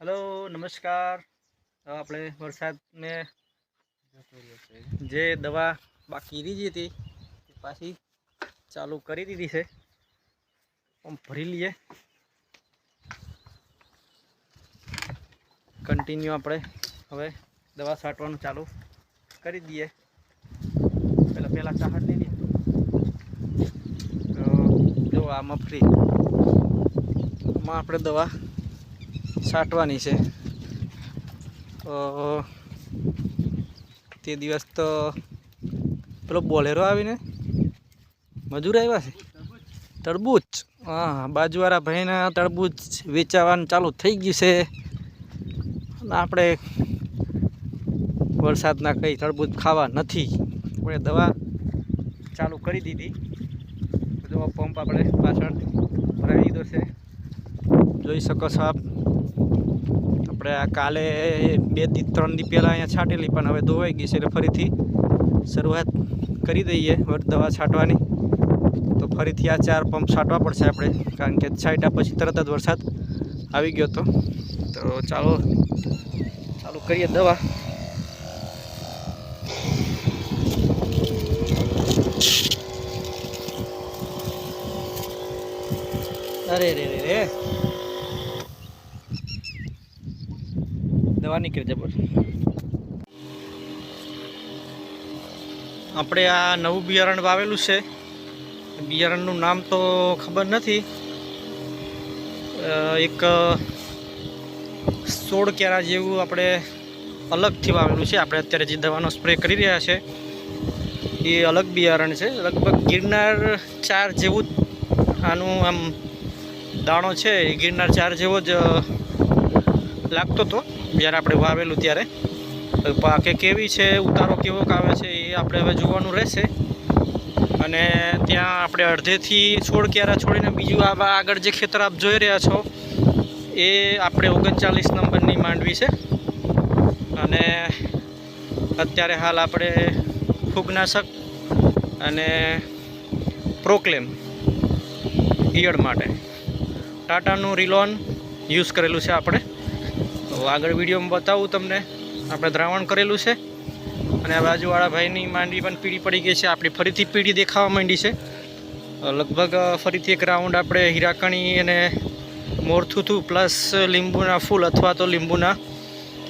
Hello, નમસ્કાર. આપણે વરસાદને જે દવા બાકી ગઈ હતી પાછી ચાલુ કરી દીધી છે. આમ ભરી લઈએ. કન્ટિન્યુ આપણે હવે દવા છાંટવાનું ચાલુ કરી દઈએ. પહેલાં પહેલાં ચાહટ લઈએ. તો, જો આ મફરી આમાં આપણે દવા છાંટવાની છે. તો તે દિવસ તો પેલો બોલેરો આવીને મજૂર આવ્યા છે. તરબૂચ હા, બાજુવાળા ભાઈના તરબૂચ વેચાવાનું ચાલુ થઈ ગયું છે. અને આપણે વરસાદના કંઈ તરબૂચ ખાવા નથી. આપણે દવા ચાલુ કરી દીધી. જો પંપ આપણે પાછળ ભરાવી દીધો છે. જોઈ શકો છો આપ. આપણે આ કાલે બે દી ત્રણ દી પહેલાં અહીંયા છાંટેલી, પણ હવે ધોવાઈ ગઈ છે એટલે ફરીથી શરૂઆત કરી દઈએ દવા છાંટવાની. તો ફરીથી આ ચાર પંપ છાંટવા પડશે આપણે, કારણ કે છાંટ્યા પછી તરત જ વરસાદ આવી ગયો હતો. તો ચાલો, ચાલુ કરીએ દવા. અરે રે રે રે. દવા નીકળી જબર આપણે આ નવું બિયારણ વાવેલું છે. બિયારણનું નામ તો ખબર નથી. એક સોળ કેરા જેવું આપણે અલગથી વાવેલું છે. આપણે અત્યારે જે દવાનો સ્પ્રે કરી રહ્યા છે, એ અલગ બિયારણ છે. લગભગ ગિરનાર ચાર જેવું આનું આમ દાણો છે. એ ગિરનાર ચાર જેવો જ લાગતો હતો જ્યારે આપણે વાવેલું ત્યારે. પાકે કેવી છે, ઉતારો કેવો આવે છે, એ આપણે હવે જોવાનું રહેશે. અને ત્યાં આપણે અડધેથી છોડ ક્યારા છોડીને બીજું આવા આગળ જે ખેતર આપ જોઈ રહ્યા છો, એ આપણે ઓગણચાલીસ નંબરની માંડવી છે. અને અત્યારે હાલ આપણે ફૂગનાશક અને પ્રોક્લેમ ઈયળ માટે. ટાટાનું રિલોન યુઝ કરેલું છે આપણે. આગળ વિડીયોમાં બતાવું તમને. આપણે દ્રાવણ કરેલું છે. અને આ બાજુવાળા ભાઈની માંડવી પણ પીળી પડી ગઈ છે. આપણી ફરીથી પીળી દેખાવા માંડી છે. લગભગ ફરીથી એક રાઉન્ડ આપણે હીરાકણી અને મોરથુથું પ્લસ લીંબુના ફૂલ અથવા તો લીંબુના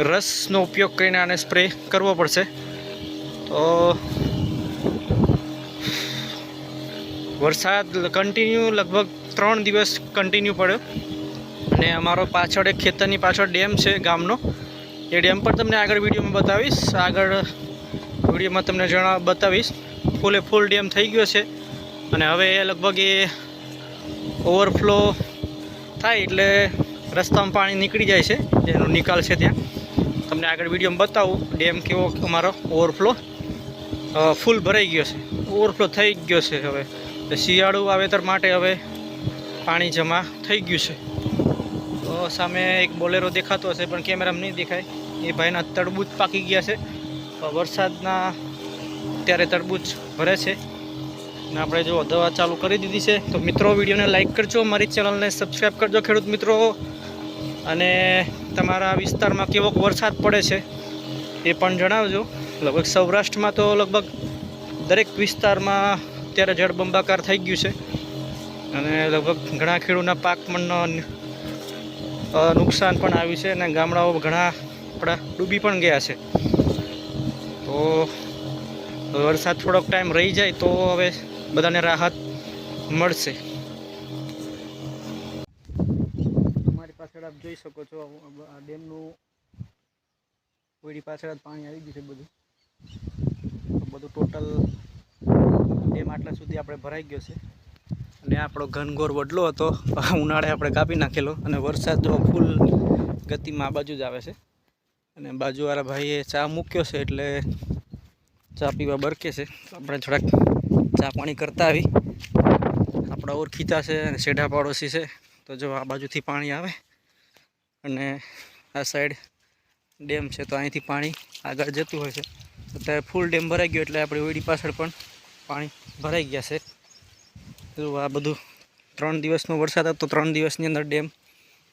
રસનો ઉપયોગ કરીને આને સ્પ્રે કરવો પડશે. તો, વરસાદ કન્ટિન્યુ લગભગ ત્રણ દિવસ કન્ટિન્યુ પડ્યો. અને અમારો પાછળ એક ખેતરની પાછળ ડેમ છે ગામનો. એ ડેમ પર તમને આગળ વિડીયોમાં બતાવીશ. આગળ વિડીયોમાં તમને જણા બતાવીશ. ફૂલે ફૂલ ડેમ થઈ ગયો છે. અને હવે લગભગ એ ઓવરફ્લો થાય એટલે રસ્તામાં પાણી નીકળી જાય છે. એનો નિકાલ છે ત્યાં. તમને આગળ વિડીયોમાં બતાવું ડેમ કેવો અમારો ઓવરફ્લો. ફૂલ ભરાઈ ગયો છે. ઓવરફ્લો થઈ ગયો છે હવે. શિયાળું વાવેતર માટે હવે પાણી જમા થઈ ગયું છે. સામે એક બોલેરો દેખાતો હશે, પણ કેમેરામાં નહીં દેખાય. એ ભાઈના તરબૂચ પાકી ગયા છે. વરસાદના અત્યારે તરબૂચ ભરે છે. અને આપણે જો દવા ચાલુ કરી દીધી છે, તો મિત્રો વિડીયોને લાઇક કરજો, મારી ચેનલને સબસ્ક્રાઈબ કરજો, ખેડૂત મિત્રો. અને તમારા વિસ્તારમાં કેવો વરસાદ પડે છે, એ પણ જણાવજો. લગભગ સૌરાષ્ટ્રમાં તો લગભગ દરેક વિસ્તારમાં અત્યારે જળબંબાકાર થઈ ગયું છે. અને લગભગ ઘણા ખેડૂતના પાક પણ નુકસાન પણ આવ્યું છે અને ગામડાઓ ઘણા આપણા ડૂબી પણ ગયા છે. તો વરસાદ થોડોક ટાઈમ રહી જાય તો હવે બધાને રાહત મળશે. તમારી પાછળ આપ જોઈ શકો છો, આ ડેમનું કોઈડી પાછળ જ પાણી આવી ગયું છે બધું. બધું ટોટલ ડેમ આટલા સુધી આપણે ભરાઈ ગયો છે. અને આપણો ઘનઘોર વડલો હતો, ઉનાળે આપણે કાપી નાખેલો અને વરસાદ જો ફૂલ ગતિમાં આ બાજુ જ આવે છે. અને બાજુવાળા ભાઈએ ચા મૂક્યો છે એટલે ચા પીવા બરકે છે. આપણે થોડાક ચા પાણી કરતા આવી. આપણા ઓળખીતા છે અને શેઢા પાડોશી છે. તો જો આ બાજુથી પાણી આવે અને આ સાઈડ ડેમ છે તો અહીંથી પાણી આગળ જતું હોય છે. અત્યારે ફૂલ ડેમ ભરાઈ ગયો એટલે આપણી ઓયડી પાછળ પણ પાણી ભરાઈ ગયા છે. તો આ બધું ત્રણ દિવસનો વરસાદ હતો ત્રણ દિવસની અંદર ડેમ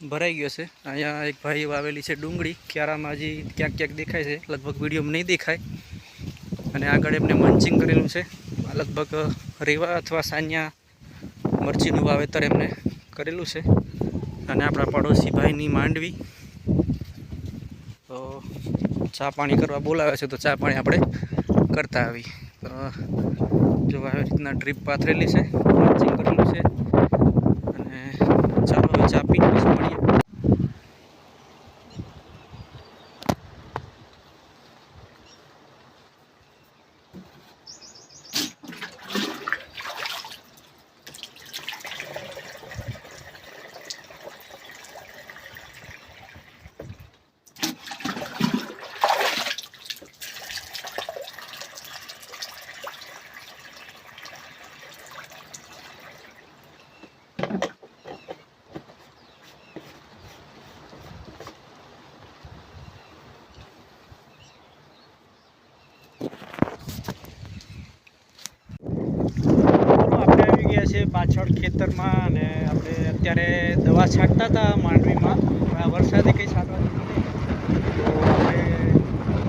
ભરાઈ ગયો છે. અહીંયા એક ભાઈ વાવેલી છે ડુંગળી, ક્યારામાં હજી ક્યાંક ક્યાંક દેખાય છે, લગભગ વિડીયોમાં નહીં દેખાય. અને આગળ એમને મંચિંગ કરેલું છે. લગભગ રેવા અથવા સાનિયા મરચીનું વાવેતર એમને કરેલું છે. અને આપણા પડોશી ભાઈની માંડવી. તો ચા પાણી કરવા બોલાવે છે, તો ચા પાણી આપણે કરતા આવી તો જો આવી રીતના ડ્રીપ પાથરેલી છે મંચિંગ કરેલું છે અને ચાલો હવે ચા પીને પછી મળીએ ચાલો આપણે આવી ગયા છે પાછળ ખેતરમાં અને આપણે અત્યારે દવા છાંટતા હતા માંડવીમાં. આ વરસાદે કંઈ છાંટવા તો આપણે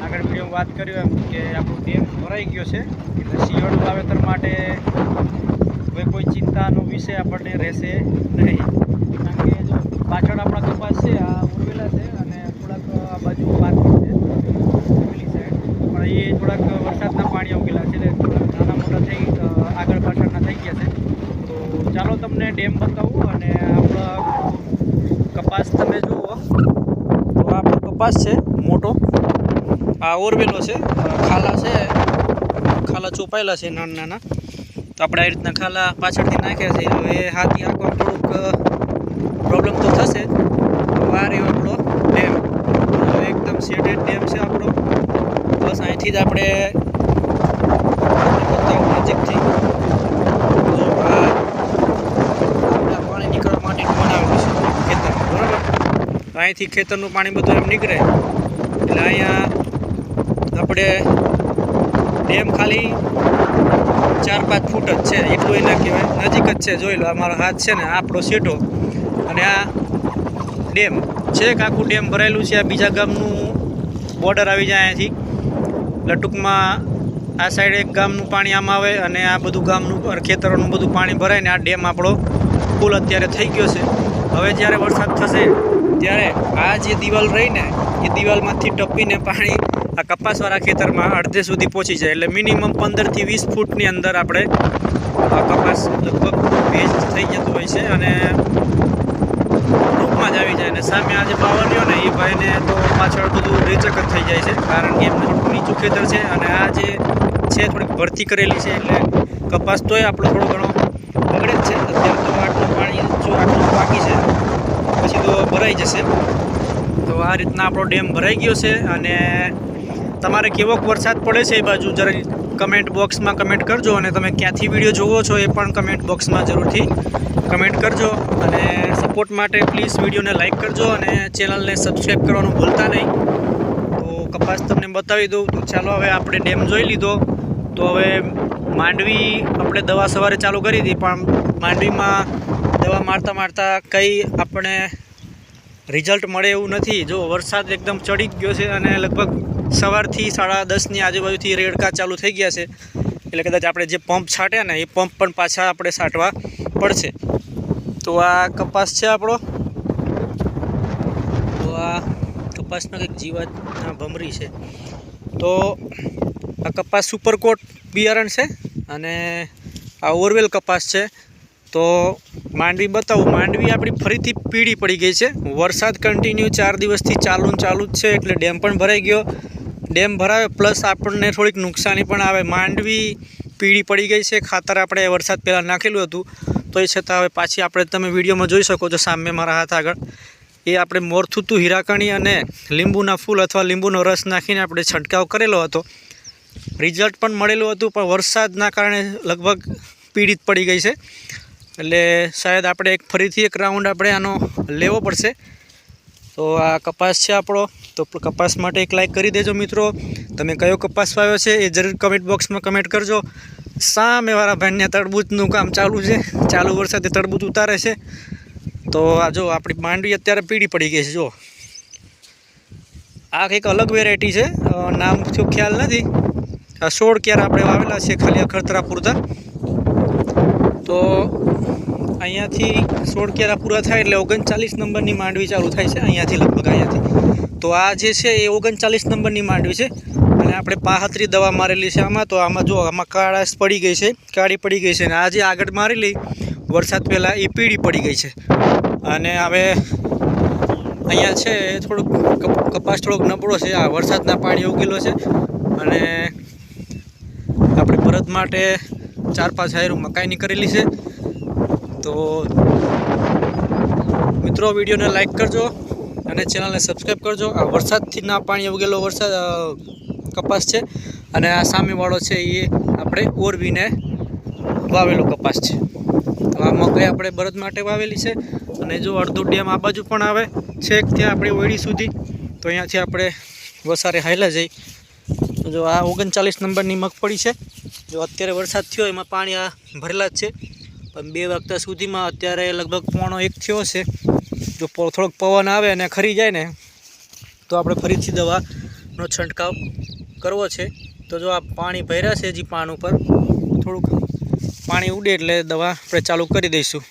આગળ વીડિયો વાત કર્યું એમ કે આપણો ડેમ ભરાઈ ગયો છે. એટલે શિયાળુ વાવેતર માટે હવે કોઈ ચિંતાનો વિષય આપણને રહેશે નહીં. કારણ કે જો પાછળ આપણા કપાસ છે, આ ઉરવેલા છે અને થોડાક આ બાજુ પાથર છે. પેલી સાઈડ પણ એ થોડાક વરસાદના પાણી ઉગેલા છે એટલે નાના મોટા થઈ, આગળ પાછળના થઈ ગયા છે. તમને ડેમ બતાવું અને આપણો કપાસ તમે જુઓ. તો આપણો કપાસ છે, મોટો. આ ઓરવેલો છે, ખાલા છે, ખાલા ચોપાયેલા છે, નાના નાના. તો આપણે આવી રીતના ખાલા પાછળથી નાખ્યા છે. હવે હાથી આંખવા થોડુંક પ્રોબ્લેમ તો થશે. જ. એવો આપણો ડેમ. એકદમ સેટેડ ડેમ છે આપણો. બસ અહીંથી જ આપણે તમને બતાવું નજીકથી જો આ આપણા પાણી નીકળવા માટેનું બનાવેલું છે ખેતરમાં બરાબર અહીંથી ખેતરનું પાણી બધું એમ નીકળે. એટલે અહીંયા આપણે ડેમ ખાલી ચાર પાંચ ફૂટ જ છે. એટલું એ ના કહેવાય. નજીક જ છે. જોઈ લો અમારો હાથ છે ને આપણો સીટો અને આ ડેમ છે કે આખું ડેમ ભરાયેલું છે. આ બીજા ગામનું બોર્ડર આવી જાય અહીંયાથી એટલે આ સાઈડ એક ગામનું પાણી આમ આવે અને આ બધું ગામનું ખેતરોનું બધું પાણી ભરાય ને આ ડેમ આપણો ફૂલ અત્યારે થઈ ગયો છે. હવે જ્યારે વરસાદ થશે ત્યારે આ જે દિવાલ રહીને એ દિવાલમાંથી ટપીને પાણી આ કપાસવાળા ખેતરમાં અડધે સુધી પહોંચી જાય. એટલે મિનિમમ પંદરથી વીસ ફૂટની અંદર આપણે કપાસ લગભગ ભેજ થઈ જતો હોય છે અને ટૂંકમાં જ આવી જાય. અને સામે આ જે પાવર રહ્યો ને, એ ભાઈને તો પાછળ બધું રેચક જ થઈ જાય છે, કારણ કે એમને થોડું નીચું ખેતર છે અને આ જે છે થોડીક ભરતી કરેલી છે, એટલે કપાસ તોય આપણો થોડો ઘણો બગડે જ છે. અત્યારે તો આટલું પાણી જો આટલું બાકી છે. પછી તો ભરાઈ જશે. તો આ રીતના આપણો ડેમ ભરાઈ ગયો છે અને તમારે કેવોક વરસાદ પડે છે એ બાજુ જરા કમેન્ટ બોક્સમાં કમેન્ટ કરજો અને તમે ક્યાંથી વીડિયો જોવો છો એ પણ કમેન્ટ બોક્સમાં જરૂરથી કમેન્ટ કરજો અને સપોર્ટ માટે પ્લીઝ વિડીયોને લાઇક કરજો અને ચેનલને સબસ્ક્રાઈબ કરવાનું ભૂલતા નહીં. તો કપાસ તમને બતાવી દઉં. તો ચાલો હવે આપણે ડેમ જોઈ લીધો. તો હવે માંડવી આપણે દવા સવારે ચાલુ કરી હતી પણ માંડવીમાં દવા મારતા મારતા કંઈ આપણે રિઝલ્ટ મળે એવું નથી. જો વરસાદ એકદમ ચડી ગયો છે અને લગભગ સવારથી સાડા દસની આજુબાજુથી રેડકા ચાલુ થઈ ગયા છે. એટલે કદાચ આપણે જે પંપ છાંટ્યા ને એ પંપ પણ પાછા આપણે છાંટવા પડશે. તો આ કપાસ છે આપણો. તો આ કપાસનો કંઈક જીવાતના ભમરી છે. તો આ કપાસ સુપરકોટ બિયારણ છે અને આ ઓરવેલ કપાસ છે. તો માંડવી બતાવું. માંડવી આપણી ફરીથી પીળી પડી ગઈ છે. વરસાદ કન્ટિન્યુ ચાર દિવસથી ચાલુ ચાલુ જ છે, એટલે ડેમ પણ ભરાઈ ગયો. ડેમ ભરાયો, પ્લસ આપણને થોડીક નુકસાની પણ આવે. માંડવી પીળી પડી ગઈ છે. ખાતર આપણે વરસાદ પહેલાં નાખેલું હતું. તો એ છતાં હવે પાછી આપણે તમે વિડીયોમાં જોઈ શકો છો સામે મારા હાથ આગળ. એ આપણે મોરથુતું હીરાકણી અને લીંબુના ફૂલ અથવા લીંબુનો રસ નાખીને આપણે છંટકાવ કરેલો હતો. રિઝલ્ટ પણ મળેલું હતું, પણ વરસાદના કારણે લગભગ પીડિત પડી ગઈ છે. એટલે શાયદ આપણે એક ફરીથી એક રાઉન્ડ આપણે આનો લેવો પડશે. તો આ કપાસ છે આપણો. તો કપાસ માટે એક લાઈક કરી દેજો મિત્રો. તમે કયો કપાસ વાવ્યો છે એ જરૂર કમેન્ટ બોક્સમાં કમેન્ટ કરજો. સામેવાળા ભાઈને તરબૂચનું કામ ચાલુ છે? ચાલુ વરસાદે તડબૂચ ઉતારે છે. તો આ જો આપણી માંડવી અત્યારે પીળી પડી ગઈ છે, જો. આ કંઈક અલગ વેરાયટી છે. નામ થયું ખ્યાલ નથી. આ સોળ ક્યારે આપણે વાવેલા છે ખાલી અખતરા પૂરતા તો અહીંયાથી સોળ કેરા પૂરા થાય એટલે ઓગણચાલીસ નંબરની માંડવી ચાલુ થાય છે, અહીંયાથી લગભગ અહીંયાથી. તો આ જે છે એ ઓગણચાલીસ નંબરની માંડવી છે, અને આપણે પાહતરી દવા મારેલી છે આમાં. તો આમાં જો આમાં કાળાશ પડી ગઈ છે, કાળી પડી ગઈ છે, અને આ જે આગળ મારેલી, વરસાદ પહેલાં એ પીળી પડી ગઈ છે. અને હવે અહીંયા છે થોડુંક કપાસ થોડોક નબળો છે, આ વરસાદના પાણી ઉગેલો છે, અને આપણે પરત માટે ચાર પાંચ હાયરું મકાઈની કરેલી છે. તો મિત્રો, વિડીયોને લાઈક કરજો અને ચેનલને સબસ્ક્રાઈબ કરજો. આ વરસાદથી ના પાણી ઉગેલો વરસાદ કપાસ છે અને આ સામેવાળો છે એ આપણે ઓરવીને વાવેલો કપાસ છે. તો આ મકાઈ આપણે બળદ માટે વાવેલી છે અને જો અડધો ડેમ આ બાજુ પણ આવે, છેક ત્યાં આપણે ઓયડી સુધી, તો અહીંયાથી આપણે વસારે હાયલા જઈ. જો આ ઓગણચાલીસ નંબરની મગફળી છે. જો અત્યારે વરસાદ થયો, એમાં પાણી આ ભરેલા જ છે. પણ બે વાગતા સુધીમાં અત્યારે લગભગ પોણો એક થયો છે. જો થોડોક પવન આવે અને ખરી જાય ને, તો આપણે ફરીથી દવાનો છંટકાવ કરવો છે. તો જો આ પાણી ભર્યા છે હજી પાન ઉપર, થોડુંક પાણી ઉડે એટલે દવા આપણે ચાલુ કરી દઈશું.